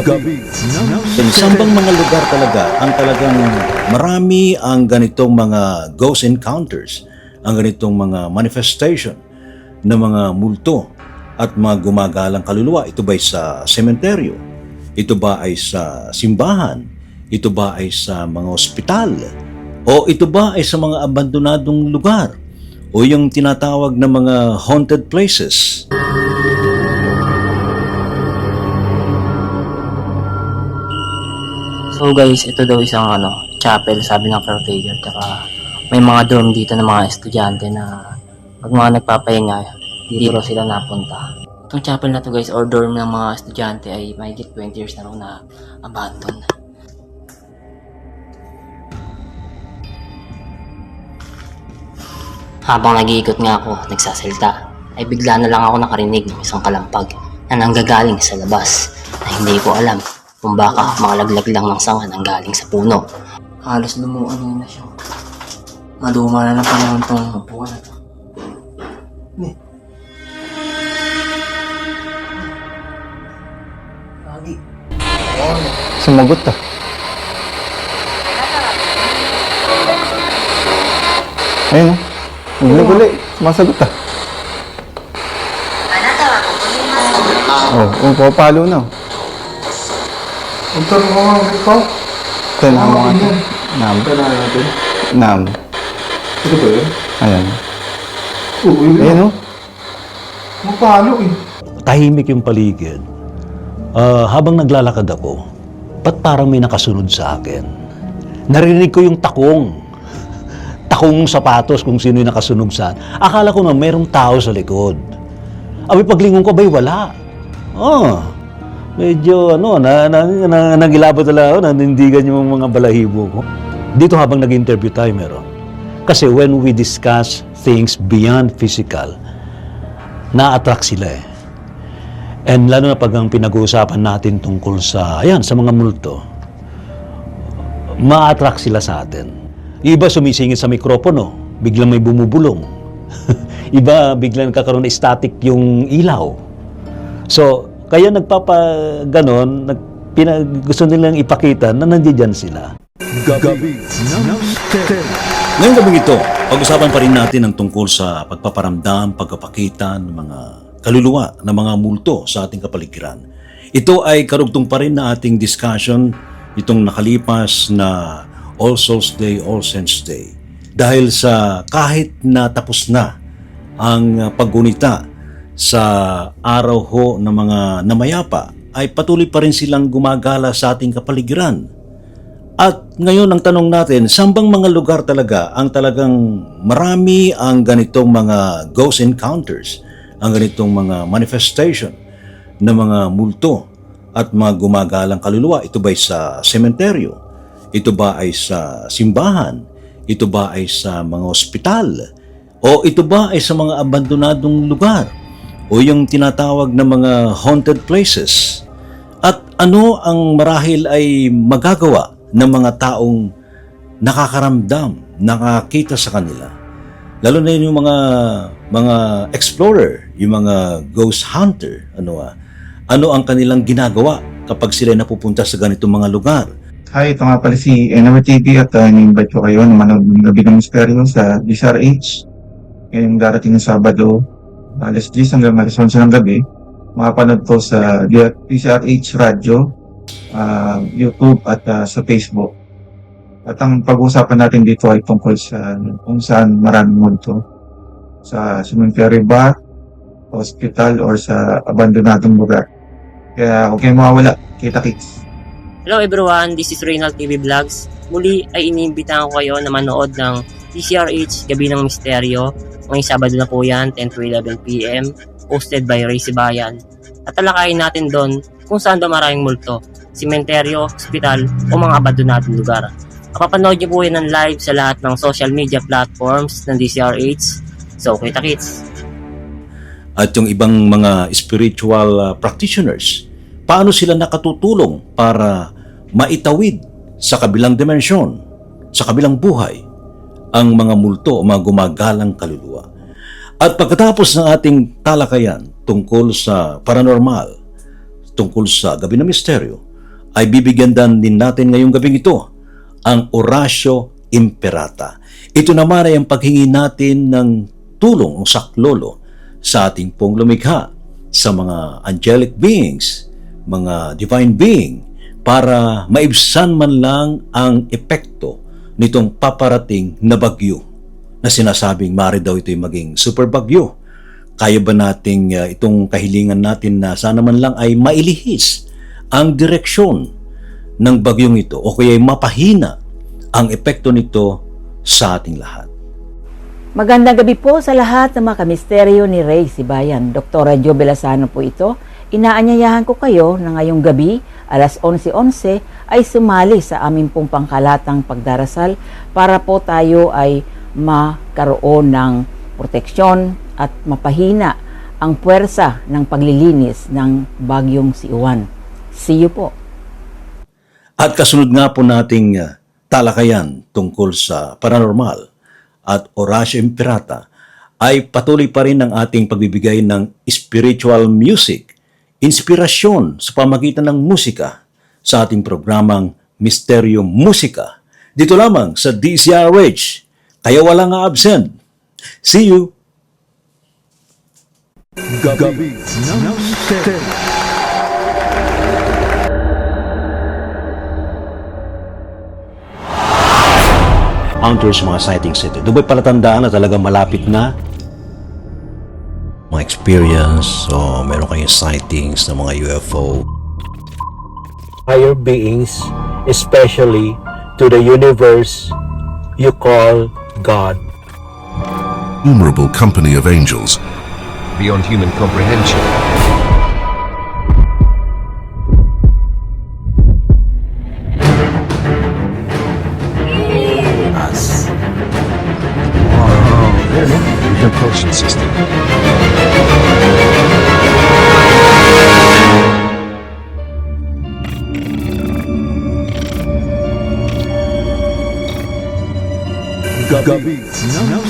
Gabi ng Saan bang mga lugar talaga ang talagang marami ang ganitong mga ghost encounters, ang ganitong mga manifestation ng mga multo at mga gumagalang kaluluwa? Ito ba ay sa sementeryo? Ito ba ay sa simbahan? Ito ba ay sa mga ospital? O ito ba ay sa mga abandonadong lugar? O yung tinatawag na mga haunted places? So guys, ito daw isang ano, chapel sabi ng caretaker. Tsaka may mga dorm dito ng mga estudyante na pag mga nagpapahinga, dito raw sila napunta. Itong chapel na to guys, or dorm ng mga estudyante ay mahigit 20 years na raw na abandon. Habang nag-iikot nga ako, nagsasalita, ay bigla na lang ako nakarinig ng isang kalampag na nanggagaling sa labas na hindi ko alam kung baka makalaglag lang ng sanga nang galing sa puno. Halos lumuan na siya. Maduma na na panahon tong upuan na to. Lagi. Sumagot ah. Ayun oh. Guli-guli. Sumasagot ah. Oh, kung papalo na. Ito mo nga ito. Ito na mga ito. Nam. Ito na natin. Nam. Ito ba yun? Ayan. Oo, yun. Ayun oh. Mapalo eh. tahimik yung paligid. Ah, habang naglalakad ako, ba't parang may nakasunod sa akin? Narinig ko yung takong. Takong sapatos kung sino yung nakasunod saan. Akala ko na mayroong tao sa likod. Abi paglingon ko, bay wala. Oh, medyo ano, na, na, na, nagilabot talaga ako, nanindigan yung mga balahibo ko. Dito habang nag-interview tayo meron. Kasi when we discuss things beyond physical, na-attract sila eh. And lalo na pag ang pinag-uusapan natin tungkol sa, ayan, sa mga multo, ma-attract sila sa atin. Iba sumisingit sa mikropono, biglang may bumubulong. Iba biglang kakaroon na static yung ilaw. So, kaya nagpapa ganon, nag, pina, gusto nilang ipakita na nandiyan sila. Gabi ng. Ngayong gabi ito, pag-usapan pa rin natin ang tungkol sa pagpaparamdam, pagpapakita ng mga kaluluwa ng mga multo sa ating kapaligiran. Ito ay karugtong pa rin na ating discussion itong nakalipas na All Souls Day, All Saints Day. Dahil sa kahit na tapos na ang paggunita sa araw ho ng mga namayapa, ay patuloy pa rin silang gumagala sa ating kapaligiran. At ngayon ang tanong natin, saan bang mga lugar talaga ang talagang marami ang ganitong mga ghost encounters, ang ganitong mga manifestation ng mga multo at mga gumagalang kaluluwa? Ito ba ay sa sementeryo? Ito ba ay sa simbahan? Ito ba ay sa mga ospital? O ito ba ay sa mga abandonadong lugar? O yung tinatawag na mga haunted places? At ano ang marahil ay magagawa ng mga taong nakakaramdam, nakakita sa kanila? Lalo na yun yung mga mga explorer, yung mga ghost hunter, ano ah. Ano ang kanilang ginagawa kapag sila napupunta sa ganitong mga lugar? Hi, ito nga pala si NMR TV at uh, in-invite ko kayo na manood ng Gabi ng Misteryo sa DCRH. Ngayong darating na Sabado, alas 10 hanggang alas 11 ng gabi. Makapanood to sa DCRH Radio, uh, YouTube at uh, sa Facebook. At ang pag-uusapan natin dito ay tungkol sa kung saan maraming multo. Sa cemetery ba, hospital, or sa abandonadong lugar. Kaya huwag kayong mawawala. Kita-kits. Hello everyone, this is Reynald TV Vlogs. Muli ay iniimbitahan ko kayo na manood ng TCRH Gabi ng Misteryo. Ngayong Sabado na po yan, 10 to 11 p.m. Hosted by Ray Sibayan. At talakayin natin doon kung saan daw maraming multo. Simenteryo, ospital, o mga abandonadong lugar. Kapapanood niyo po yan ng live sa lahat ng social media platforms ng DCRH. So, kita kits! At yung ibang mga spiritual uh, practitioners, paano sila nakatutulong para maitawid sa kabilang dimensyon, sa kabilang buhay, ang mga multo o mga gumagalang kaluluwa. At pagkatapos ng ating talakayan tungkol sa paranormal, tungkol sa Gabi ng Misteryo, ay bibigyan din natin ngayong gabing ito ang Orasio Imperata. Ito naman ay ang paghingi natin ng tulong o saklolo sa ating pong lumikha sa mga angelic beings, mga divine being, para maibsan man lang ang epekto nitong paparating na bagyo na sinasabing mari daw ito'y maging super bagyo. Kaya ba nating uh, itong kahilingan natin na sana man lang ay mailihis ang direksyon ng bagyong ito o kaya ay mapahina ang epekto nito sa ating lahat. Magandang gabi po sa lahat ng mga kamisteryo ni Ray Sibayan. Dr. Jo Belasano po ito. Inaanyayahan ko kayo na ngayong gabi, alas 11.11, ay sumali sa aming pong pangkalatang pagdarasal para po tayo ay magkaroon ng proteksyon at mapahina ang puwersa ng paglilinis ng bagyong si Juan. See you po. At kasunod nga po nating uh, talakayan tungkol sa paranormal at Orasio Imperata ay patuloy pa rin ang ating pagbibigay ng spiritual music, inspirasyon sa pamagitan ng musika sa ating programang Misteryo Musika. Dito lamang sa DCRH, kaya walang absent. See you! Gabi Misteryo. encounters mga sightings ito. Doon ba'y palatandaan na talagang malapit na? Mga experience o meron kayong sightings ng mga UFO. higher beings, especially to the universe you call God. innumerable company of angels, beyond human comprehension. Us. Oh, there, look. Propulsion system. Gabi ng Misteryo.